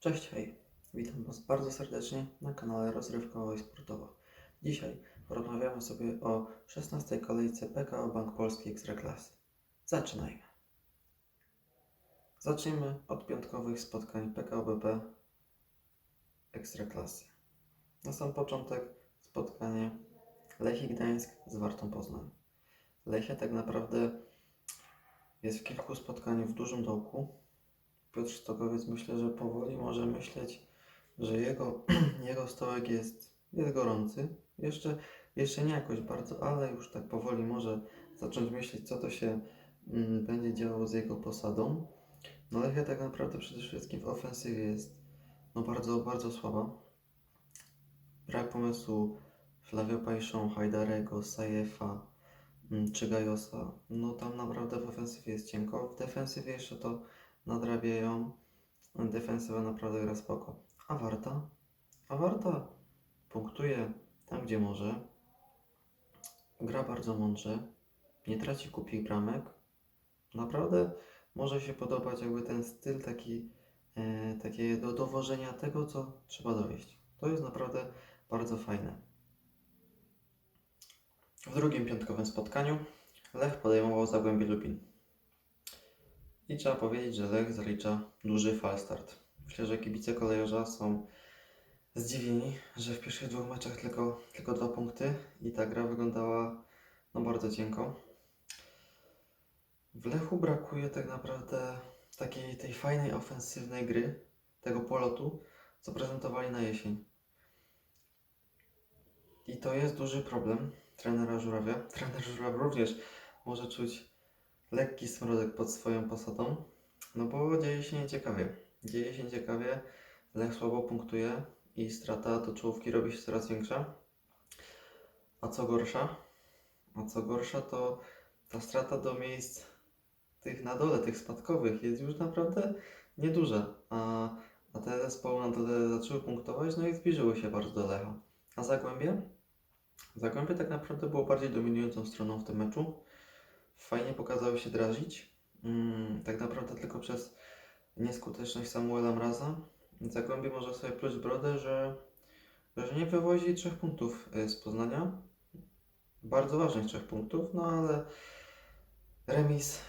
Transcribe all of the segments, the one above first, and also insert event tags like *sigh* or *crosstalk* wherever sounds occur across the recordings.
Cześć, hej. Witam Was bardzo serdecznie na kanale Rozrywkowo i Sportowo. Dzisiaj porozmawiamy sobie o 16. kolejce PKO Bank Polski Ekstraklasy. Zaczynajmy. Zacznijmy od piątkowych spotkań PKO BP Ekstraklasy. Na sam początek spotkanie Lechii Gdańsk z Wartą Poznań. Lechia tak naprawdę jest w kilku spotkaniach w dużym dołku, Piotr Stokowiec myślę, że powoli może myśleć, że jego, *clears throat* jego stołek jest, jest gorący. Jeszcze, jeszcze nie jakoś bardzo, ale już tak powoli może zacząć myśleć, co to się mm, będzie działo z jego posadą. No Lechia tak naprawdę przede wszystkim w ofensywie jest no bardzo, bardzo słaba. Brak pomysłu Flavio Pajszą, Hajdarego, Sajefa mm, czy Gajosa. No tam naprawdę w ofensywie jest cienko. W defensywie jeszcze to nadrabiają. Defensywa naprawdę gra spoko. A Warta? A Warta punktuje tam, gdzie może. Gra bardzo mądrze. Nie traci kupich bramek. Naprawdę może się podobać jakby ten styl taki, e, takie do dowożenia tego, co trzeba dowieść. To jest naprawdę bardzo fajne. W drugim piątkowym spotkaniu Lech podejmował Zagłębie Lubin. I trzeba powiedzieć, że Lech zalicza duży falstart. Myślę, że kibice kolejorza są zdziwieni, że w pierwszych dwóch meczach tylko, tylko dwa punkty i ta gra wyglądała no bardzo cienko. W Lechu brakuje tak naprawdę takiej tej fajnej ofensywnej gry, tego polotu, co prezentowali na jesień. I to jest duży problem trenera Żurawia. *laughs* Trener Żuraw również może czuć lekki smrodek pod swoją posadą, no bo dzieje się nieciekawie. Dzieje się ciekawie, Lech słabo punktuje i strata do czołówki robi się coraz większa. A co gorsza? A co gorsza to ta strata do miejsc tych na dole, tych spadkowych jest już naprawdę nieduża. A, a te zespoły na dole zaczęły punktować, no i zbliżyły się bardzo do Lecha. A Zagłębie? Zagłębie tak naprawdę było bardziej dominującą stroną w tym meczu fajnie pokazały się drażnić. Mm, tak naprawdę tylko przez nieskuteczność Samuela Mraza. Zagłębie może sobie pluć brodę, że, że nie wywozi trzech punktów y, z Poznania. Bardzo ważnych trzech punktów, no ale remis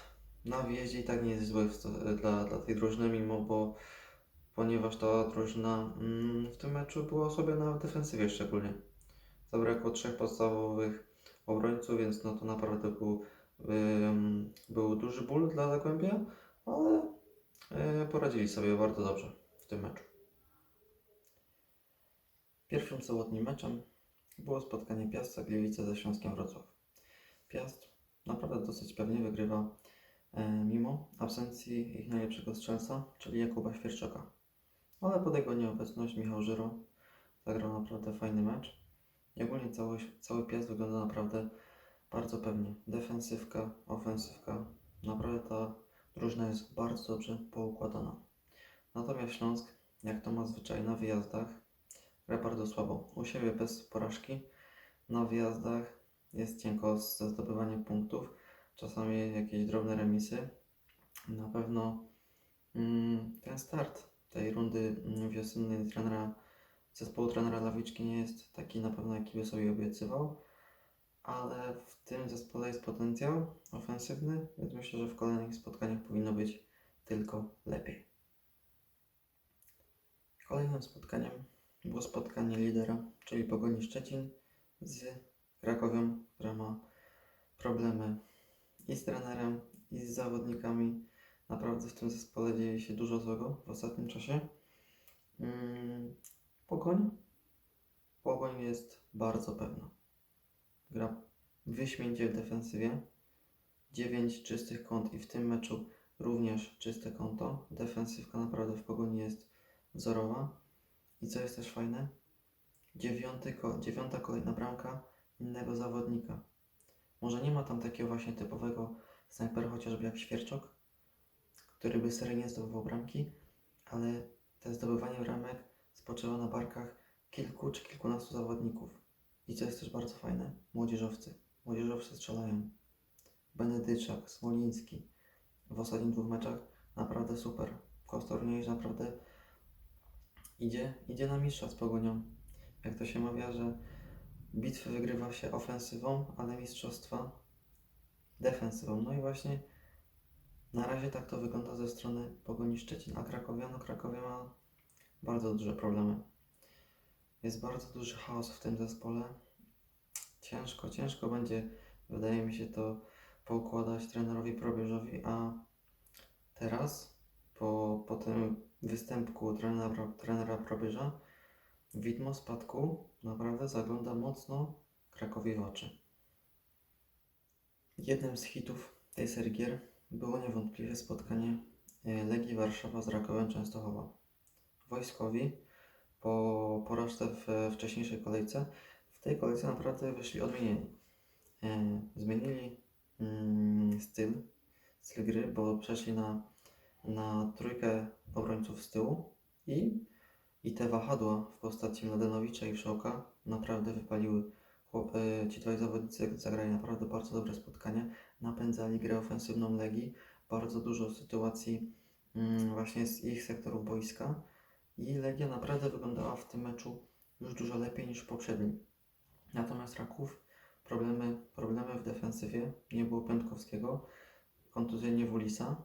na wyjeździe i tak nie jest zły sto- dla, dla tej drużyny, mimo bo ponieważ ta drużyna mm, w tym meczu była osłabiona w defensywie szczególnie. Zabrakło trzech podstawowych obrońców, więc no to naprawdę był Był duży ból dla Zagłębia, ale y, poradzili sobie bardzo dobrze w tym meczu. Pierwszym sobotnim meczem było spotkanie Piasta Gliwice ze Śląskiem Wrocław. Piast naprawdę dosyć pewnie wygrywa e, mimo absencji ich najlepszego strzelca, czyli Jakuba Świerczoka. Ale pod jego nieobecność Michał Żyro zagrał naprawdę fajny mecz. I ogólnie cały, cały Piast wygląda naprawdę bardzo pewnie. Defensywka, ofensywka. Naprawdę ta drużyna jest bardzo dobrze poukładana. Natomiast Śląsk, jak to ma zwyczaj na wyjazdach, gra bardzo słabo. U siebie bez porażki. Na wyjazdach jest cienko ze zdobywaniem punktów. Czasami jakieś drobne remisy. Na pewno mm, ten start tej rundy wiosennej trenera, zespołu trenera Lawiczki nie jest taki na pewno, jaki by sobie obiecywał ale w tym zespole jest potencjał ofensywny, więc myślę, że w kolejnych spotkaniach powinno być tylko lepiej. Kolejnym spotkaniem było spotkanie lidera, czyli Pogoni Szczecin z Krakowią, która ma problemy i z trenerem, i z zawodnikami. Naprawdę w tym zespole dzieje się dużo złego w ostatnim czasie. Mm, Pogoń? Pogoń jest bardzo pewna gra wyśmienicie w defensywie. 9 czystych kąt i w tym meczu również czyste konto. Defensywka naprawdę w pogoni jest wzorowa. I co jest też fajne? Dziewiąty, ko- dziewiąta kolejna bramka innego zawodnika. Może nie ma tam takiego właśnie typowego snajpera, chociażby jak Świerczok, który by seryjnie zdobywał bramki, ale te zdobywanie bramek spoczywa na barkach kilku czy kilkunastu zawodników. I co jest też bardzo fajne, młodzieżowcy. Młodzieżowcy strzelają. Benedyczak, Smoliński. W ostatnich dwóch meczach naprawdę super. Kostor nie jest naprawdę idzie, idzie na mistrza z Pogonią. Jak to się mawia, że bitwy wygrywa się ofensywą, ale mistrzostwa defensywą. No i właśnie na razie tak to wygląda ze strony Pogoni Szczecin, a Krakowia, no Krakowia ma bardzo duże problemy. Jest bardzo duży chaos w tym zespole. Ciężko, ciężko będzie, wydaje mi się to, poukładać trenerowi Probierzowi, a teraz, po, po tym występku trenera, trenera Probierza, widmo spadku naprawdę zagląda mocno Krakowi w oczy. Jednym z hitów tej serii gier było niewątpliwie spotkanie e, Legii Warszawa z Rakowem Częstochowa. Wojskowi po porażce w wcześniejszej kolejce, w tej kolejce naprawdę wyszli odmienieni. E, zmienili mm, styl, styl gry, bo przeszli na, na trójkę obrońców z tyłu i, i te wahadła w postaci Mladenowicza i Wszołka naprawdę wypaliły. E, ci dwaj zawodnicy zagrali naprawdę bardzo dobre spotkanie, napędzali grę ofensywną Legii, bardzo dużo sytuacji mm, właśnie z ich sektorów boiska i Legia naprawdę wyglądała w tym meczu już dużo lepiej niż w poprzednim. Natomiast Raków problemy, problemy w defensywie, nie było Piątkowskiego, kontuzyjnie Wulisa.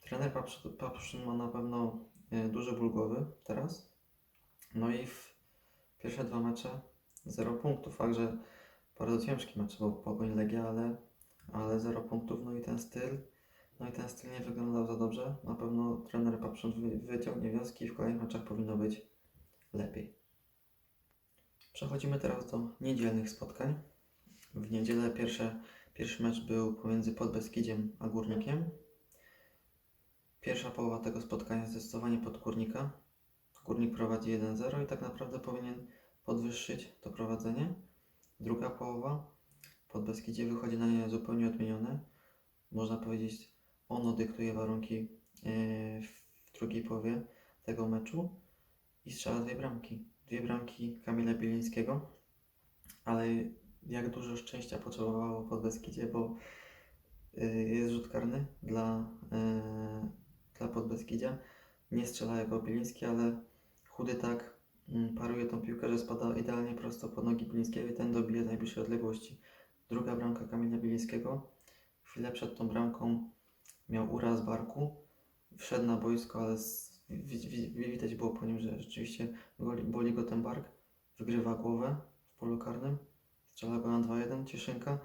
Trener Papsz- Papszyn ma na pewno e, duży ból głowy teraz. No i w pierwsze dwa mecze 0 punktów, także bardzo ciężki mecz, bo Pogoń Legia, ale, ale 0 punktów, no i ten styl, no i ten styl nie wyglądał za dobrze. Na pewno trener wy, wyciągnie wnioski i w kolejnych meczach powinno być lepiej. Przechodzimy teraz do niedzielnych spotkań. W niedzielę pierwsze, pierwszy mecz był pomiędzy Podbeskidziem a Górnikiem. Pierwsza połowa tego spotkania zdecydowanie pod Górnika. Górnik prowadzi 1-0 i tak naprawdę powinien podwyższyć to prowadzenie. Druga połowa Podbeskidzie wychodzi na nie zupełnie odmienione. Można powiedzieć, ono dyktuje warunki e, w drugiej połowie tego meczu i strzela dwie bramki. Dwie bramki Kamila Bilińskiego, ale jak dużo szczęścia potrzebowało Podbeskidzie, bo y, jest rzut karny dla, y, dla Podbeskidzia. Nie strzela jako Biliński, ale chudy tak mm, paruje tą piłkę, że spada idealnie prosto pod nogi Bilińskiego i ten dobije najbliższej odległości. Druga bramka Kamila Bilińskiego. Chwilę przed tą bramką miał uraz barku. Wszedł na boisko, ale z, wi, wi, widać było po nim, że rzeczywiście boli, boli go ten bark. Wygrywa głowę w polu karnym. Strzela go na 2-1, Cieszynka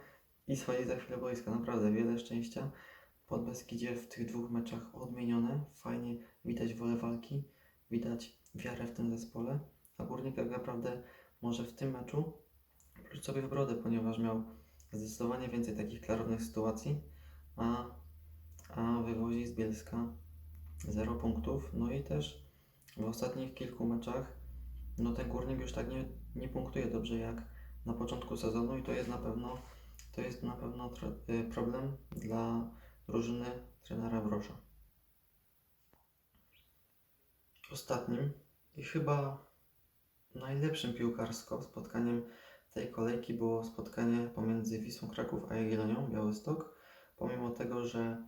i schodzi za chwilę boiska. Naprawdę wiele szczęścia. Pod Beskidzie w tych dwóch meczach odmienione. Fajnie widać wolę walki, widać wiarę w tym zespole. A Górnik tak naprawdę może w tym meczu pluć sobie w brodę, ponieważ miał zdecydowanie więcej takich klarownych sytuacji, a, a wywozi z Bielska 0 punktów. No i też w ostatnich kilku meczach no ten Górnik już tak nie, nie punktuje dobrze jak na początku sezonu i to jest na pewno to jest na pewno y, problem dla drużyny trenera Brosza. Ostatnim i chyba najlepszym piłkarsko spotkaniem tej kolejki było spotkanie pomiędzy Wisłą Kraków a Jagiellonią Białystok. Pomimo tego, że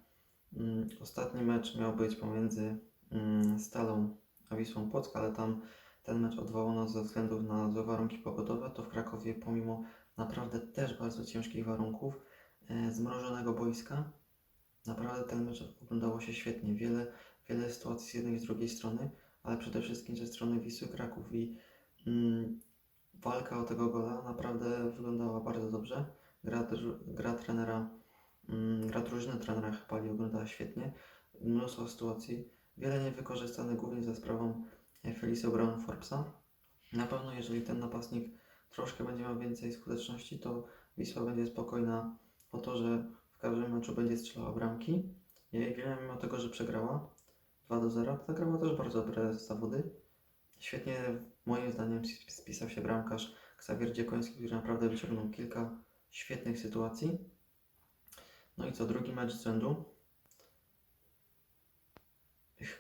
ostatni mecz miał być pomiędzy mm, Stalą a Wisłą Płock, ale tam ten mecz odwołano ze względu na złe warunki pogodowe, to w Krakowie pomimo naprawdę też bardzo ciężkich warunków, e, zmrożonego boiska, naprawdę ten mecz oglądało się świetnie. Wiele, wiele sytuacji z jednej i z drugiej strony, ale przede wszystkim ze strony Wisły Kraków i mm, walka o tego gola naprawdę wyglądała bardzo dobrze. Gra, gra trenera, mm, gra drużyny trenera Chypali wyglądała świetnie. Mnóstwo sytuacji, wiele niewykorzystanych głównie za sprawą e, Felicio Brown Forbesa. Na pewno jeżeli ten napastnik troszkę będzie miał więcej skuteczności, to Wisła będzie spokojna o to, że w każdym meczu będzie strzelała bramki. Jagiellonia mimo tego, że przegrała 2 do 0, to zagrała też bardzo dobre zawody. Świetnie moim zdaniem sp- spisał się bramkarz Ksawier Dziekoński, który naprawdę wyciągnął kilka świetnych sytuacji. No i co, drugi mecz z rzędu,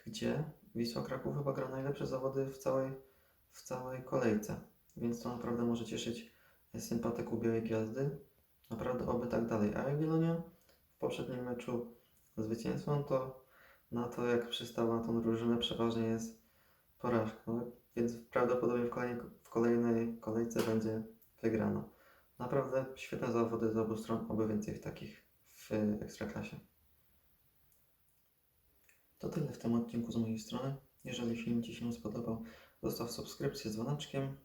gdzie Wisła Kraków chyba gra najlepsze zawody w całej, w całej kolejce. Więc to naprawdę może cieszyć sympatyków Białej Gwiazdy. Naprawdę oby tak dalej. A Jagiellonia w poprzednim meczu zwycięstwo, no to na to jak przystała na tą drużynę przeważnie jest porażka, więc prawdopodobnie w w kolejnej kolejce będzie wygrana. Naprawdę świetne zawody z obu stron, oby więcej takich w Ekstraklasie. To tyle w tym odcinku z mojej strony. Jeżeli film Ci się spodobał, zostaw subskrypcję z dzwoneczkiem,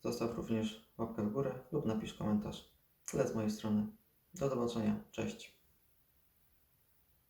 zostaw również łapkę w górę lub napisz komentarz. Tyle z mojej strony. Do zobaczenia. Cześć.